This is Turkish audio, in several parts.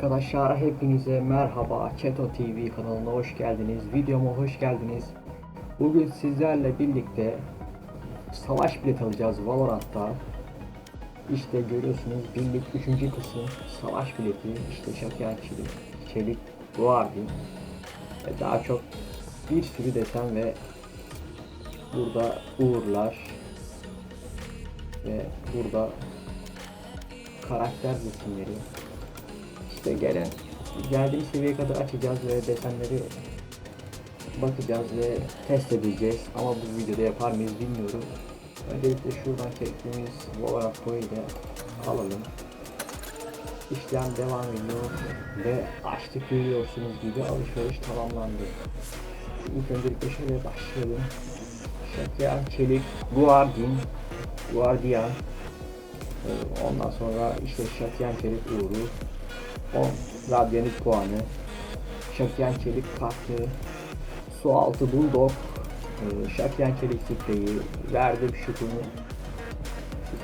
Arkadaşlar hepinize merhaba Çeto TV kanalına hoş geldiniz. Videoma hoş geldiniz. Bugün sizlerle birlikte savaş bilet alacağız Valorant'ta. İşte görüyorsunuz binlik 3. kısım savaş bileti işte Şakyan Çelik, Çelik Guardian ve daha çok bir sürü desen ve burada uğurlar ve burada karakter resimleri işte gelen geldiğimiz seviyeye kadar açacağız ve desenleri bakacağız ve test edeceğiz ama bu videoda yapar mıyız bilmiyorum. Öncelikle şuradan çektiğimiz Valorant boyu da alalım. İşlem devam ediyor ve açtık görüyorsunuz gibi alışveriş tamamlandı. İlk öncelikle şöyle başlayalım. Şakyan Çelik Guardian Guardian Ondan sonra işte Şakyan Çelik Uğur'u 10 radyanit puanı Şakyan Çelik kartı Su altı Bulldog e, Şakyan Çelik spreyi Verdim şutunu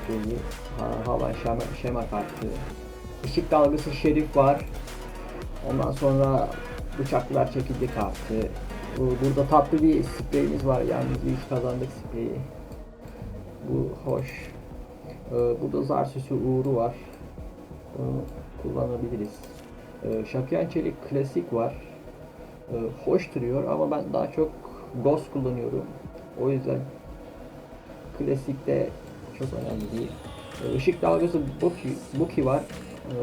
Spreyi ha, Hava şema, şema kartı Işık dalgası şerif var. Ondan sonra Bıçaklar çekildi kartı. Bu- Burada tatlı bir spreyimiz var. Yalnız ilk kazandık spreyi. Bu hoş. Ee, burada zar süsü uğuru var. Kullanabiliriz. Ee, Şakyan Çelik klasik var. Ee, hoş duruyor ama ben daha çok Ghost kullanıyorum. O yüzden klasikte çok önemli değil. Ee, Işık dalgası Buki, Buki var. Ee,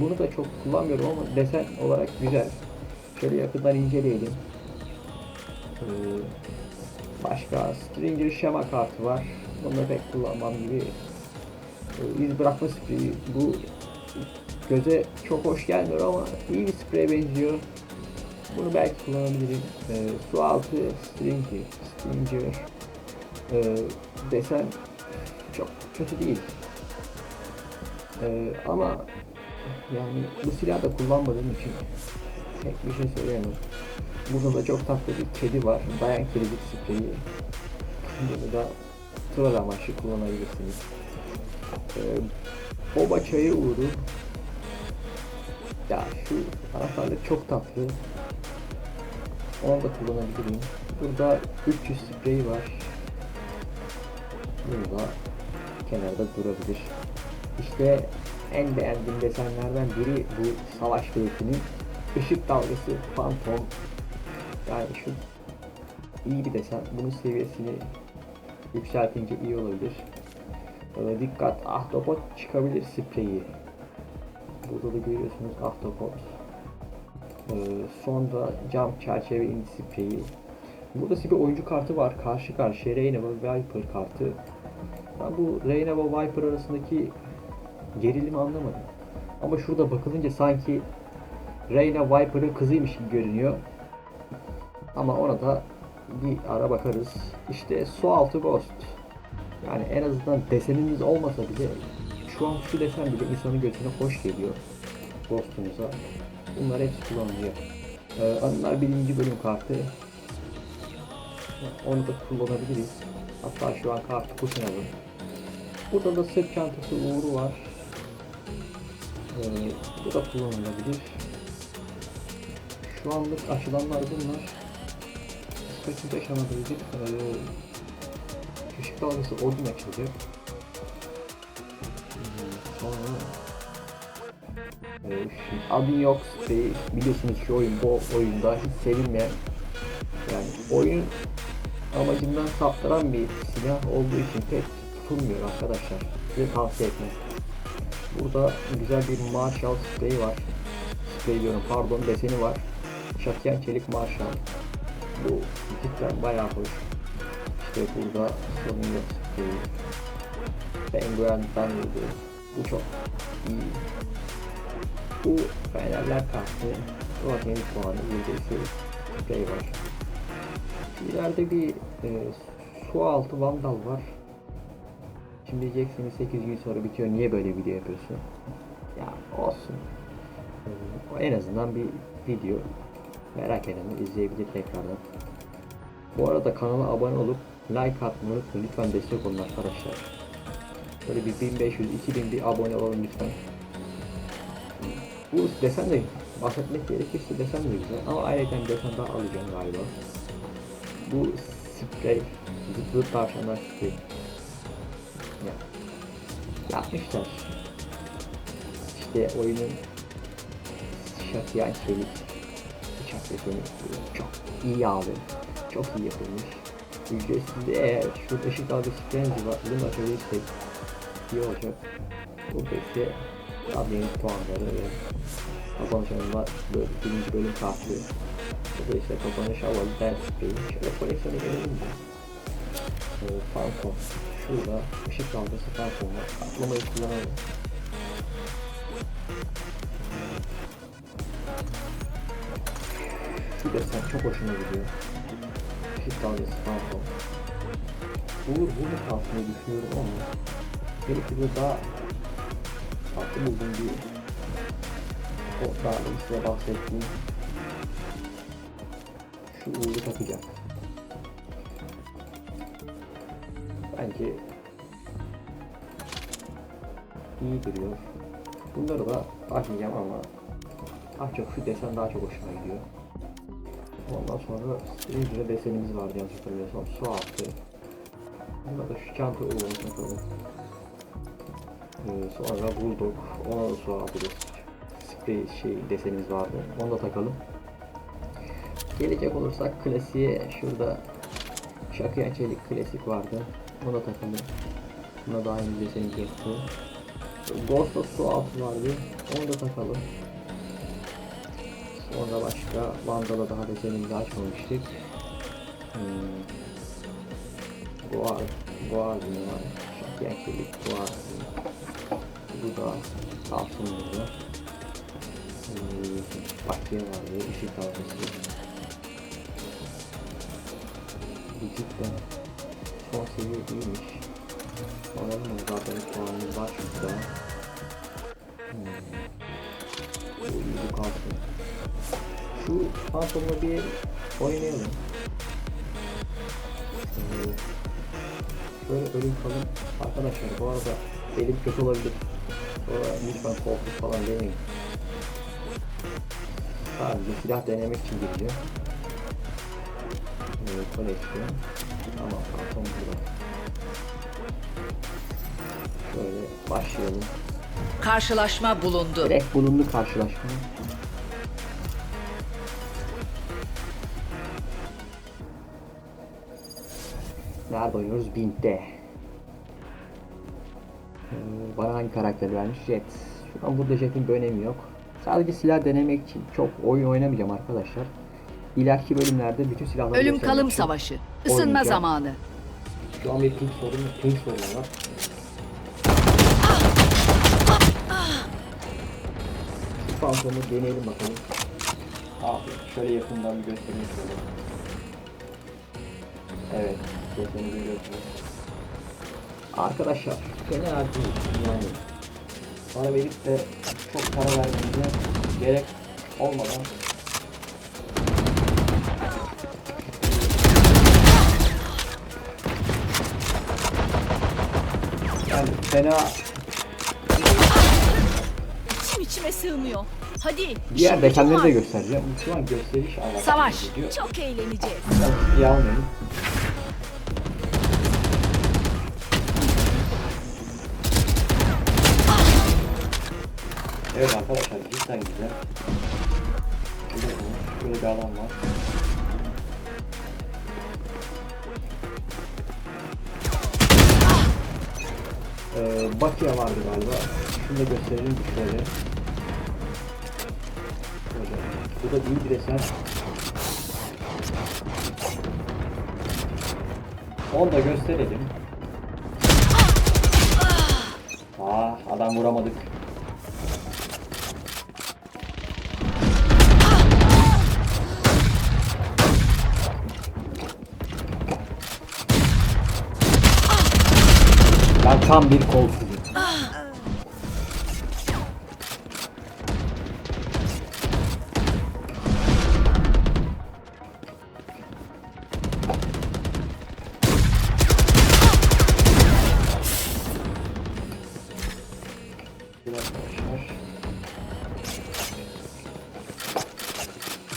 bunu da çok kullanmıyorum ama desen olarak güzel. Şöyle yakından inceleyelim. Ee, başka Stranger Şema kartı var. Bunu da pek kullanmam gibi e, iz bırakma spreyi. Bu göze çok hoş gelmiyor ama iyi bir spreye benziyor. Bunu belki kullanabilirim. E, su altı Stringer, Stringer e, desen çok kötü değil. E, ama yani bu silahı da kullanmadığım için pek bir şey söyleyemem. Burada da çok tatlı bir kedi var. Dayan kedik spreyi. Bunu da troll amaçlı kullanabilirsiniz. Ee, boba çayı uğru. Ya şu anahtarlık çok tatlı. Onu da kullanabilirim. Burada 300 sprey var. Burada kenarda durabilir. İşte en beğendiğim desenlerden biri bu savaş biletinin ışık dalgası fantom. Yani şu iyi bir desen. Bunun seviyesini yükseltince iyi olabilir. Ee, dikkat ahtapot çıkabilir spreyi. Burada da görüyorsunuz ahtapot. Ee, sonra cam çerçeve indi spreyi. Burada bir oyuncu kartı var. Karşı karşıya Reyna ve Viper kartı. Ben bu Reyna ve Viper arasındaki gerilimi anlamadım. Ama şurada bakılınca sanki Reyna Viper'ın kızıymış gibi görünüyor. Ama ona da bir ara bakarız. İşte su altı ghost. Yani en azından desenimiz olmasa bile şu an şu desen bile insanın gözüne hoş geliyor. Ghost'umuza. Bunlar hepsi kullanılıyor. Ee, Anılar birinci bölüm kartı. Onu da kullanabiliriz. Hatta şu an kartı kutunalım. Burada da sırt çantası uğuru var. Ee, bu da kullanılabilir. Şu anlık açılanlar bunlar. Kaçıncı aşamadaydık? Ee, Işık dalgası Odin açılacak. Adin yok spreyi biliyorsunuz şu oyun bu oyunda hiç sevilmeyen yani oyun amacından saptıran bir silah olduğu için pek tutulmuyor arkadaşlar. Size tavsiye etmem. Burada güzel bir Marshall sprey var. Sprey diyorum pardon deseni var. Şatyan çelik Marshall. Bu cidden bayağı hoş. İşte burada sorun yok. Spreyi. Penguen'den vurdu. Bu çok iyi. Bu Fenerler kartı. Rotten puanı yüzdesi sprey var. İleride bir e, su altı vandal var. Şimdi diyeceksiniz 8 gün sonra bitiyor niye böyle video yapıyorsun? Ya olsun. E, en azından bir video merak edenler izleyebilir tekrardan. Bu arada kanala abone olup like atmayı. Lütfen destek olun arkadaşlar. Böyle bir 1500-2000 bir abone olalım lütfen. Bu desen de bahsetmek gerekirse desen de güzel ama ayrıca desen daha alacağım galiba. Bu sprey, zıplı tavşanlar sprey. Ya. Yapmışlar. İşte oyunun şakiyen çelik bıçak deseni çok iyi abi. Çok iyi yapılmış. Ücretsiz de eğer şu ışık dalgası spreyiniz var, bunu açabilirsek iyi olacak. Burada ise Adliyenin puanları ve kazanışlarında böyle birinci bölüm kartı. Burada ise kazanış havalı ders spreyi. Şöyle koleksiyona gelelim mi? Ee, Falcon. Şurada ışık dalgası Falcon'la atlamayı kullanalım. Şu desen çok hoşuma gidiyor. Işık dalgası Falcon. Uğur bunu kalsın düşünüyorum ama belki de daha farklı bulduğum bir o daha da size bahsettiğim şu uğurlu takacak. Bence iyi duruyor. Bunları da açmayacağım ama daha çok şu desen daha çok hoşuma gidiyor. Ondan sonra Stranger desenimiz vardı yanlış hatırlamıyorsam su altı. Bunda da şu çanta uğurlu takalım. Ee, sonra ona da su altı sprey şey desenimiz vardı. Onu da takalım. Gelecek olursak klasiğe şurada Şakıyan Çelik klasik vardı. Onu da takalım. Buna da aynı desenimiz yoktu. Ghost'ta su altı vardı. Onu da takalım. Sonra başka Vandal'a daha desenimizi açmamıştık. Hmm. Goar, Goar yine var. Şakıyan Çelik, Goar. Da altın burada. Ee, Bakiye vardı, ışık dalgası. Cidden son seviye değilmiş. Anladın mı? Zaten puanımız var şurada. Hmm. Bu kalsın. Şu pantolonu bir oynayalım. Ee, Böyle ölüm kalın. Arkadaşlar bu arada elim kötü olabilir. Lütfen korkut falan demeyin. Sadece silah denemek için gireceğim. Evet, koleksiyon. Tamam, tamam burada. Şöyle başlayalım. Karşılaşma bulundu. Direkt bulundu karşılaşma. Nerede oynuyoruz? Bint'te. Ee, Bana hangi karakteri vermiş? Jet. Şu an burada Jet'in bir önemi yok. Sadece silah denemek için çok oyun oynamayacağım arkadaşlar. İleriki bölümlerde bütün silahları Ölüm kalım savaşı. Isınma zamanı. Şu an bir ping sorunu, ping sorunu var. Şu pantolonu deneyelim bakalım. Abi şöyle yakından bir göstereyim. Evet, gösterini görüyorsunuz. Arkadaşlar, fena değil yani. Bana verip de çok para vermenize gerek olmadan yani fena İçim içime sığmıyor. Hadi. Diğer şimdi desenleri de var. göstereceğim. Şu an gösteriş Savaş. Çok eğleneceğiz. Ciddiye almayın. Evet arkadaşlar cidden güzel. Şöyle, bir alan var. Ee, Bakia vardı galiba. Şunu da gösterelim şöyle. Bu da iyi bir desen. Onu da gösterelim. Aa, adam vuramadık. Tam bir kolsuz.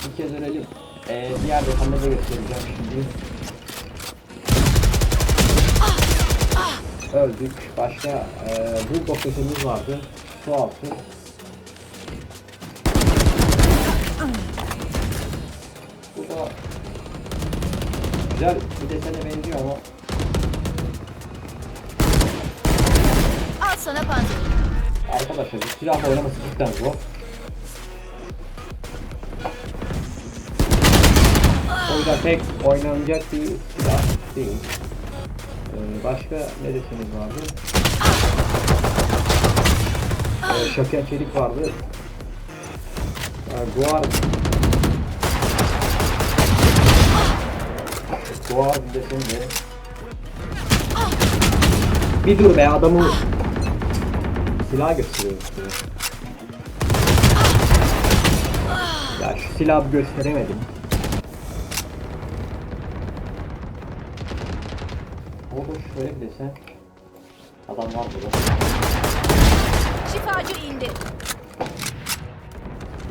Bir kez örelim. Ee, diğer rotamda da göstereceğim şimdi. Öldük. Başka e, bu boketimiz vardı. Su altı. Bu da güzel bir desene benziyor ama Al sana panzer. arkadaşlar bu silahla oynaması cidden zor. O yüzden pek oynanacak bir silah değil. Ee, başka ne deseniz vardı? Ee, Şaken Çelik vardı. Ee, Guar Guar bir deseni de Bir dur be adamı Silah gösteriyor size. Ya şu silahı gösteremedim. Oğlum şöyle bir desen. Adam var burada. Şifacı indi.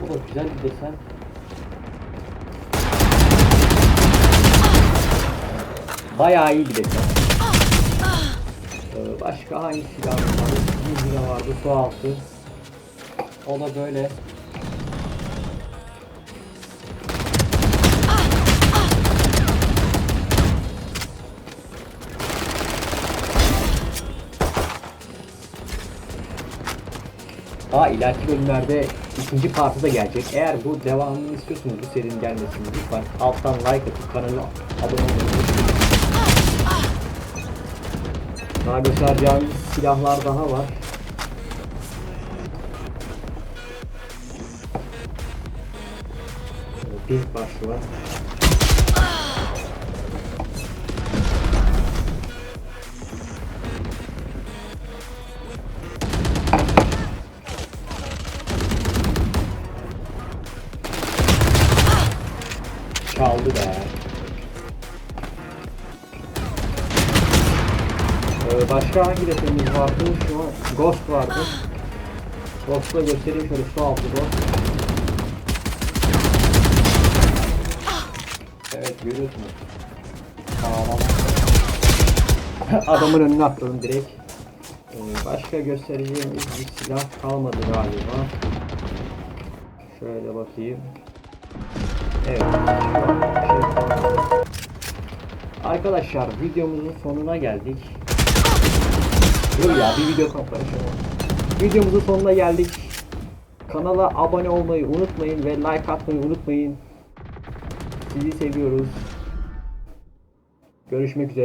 Bu da güzel bir desen. Bayağı iyi bir desen. Ee, başka hangi silah vardı? Bir silah vardı, su altı. O da böyle. Aa ileriki bölümlerde ikinci partı da gelecek. Eğer bu devamını istiyorsanız bu serinin gelmesini lütfen alttan like atıp kanala abone olmayı. Daha göstereceğim silahlar daha var. Pink başlı var. Çaldı be. Ee, başka hangi detayımız vardı? Şu an Ghost vardı. Ghost'la göstereyim şöyle su altı Ghost. Evet görüyorsunuz. Sağlam. Adamın önüne atladım direkt. Ee, başka göstereceğimiz bir silah kalmadı galiba. Şöyle bakayım. Arkadaşlar videomuzun sonuna geldik. Dur ya bir video kapanışı. Videomuzun sonuna geldik. Kanala abone olmayı unutmayın ve like atmayı unutmayın. Sizi seviyoruz. Görüşmek üzere.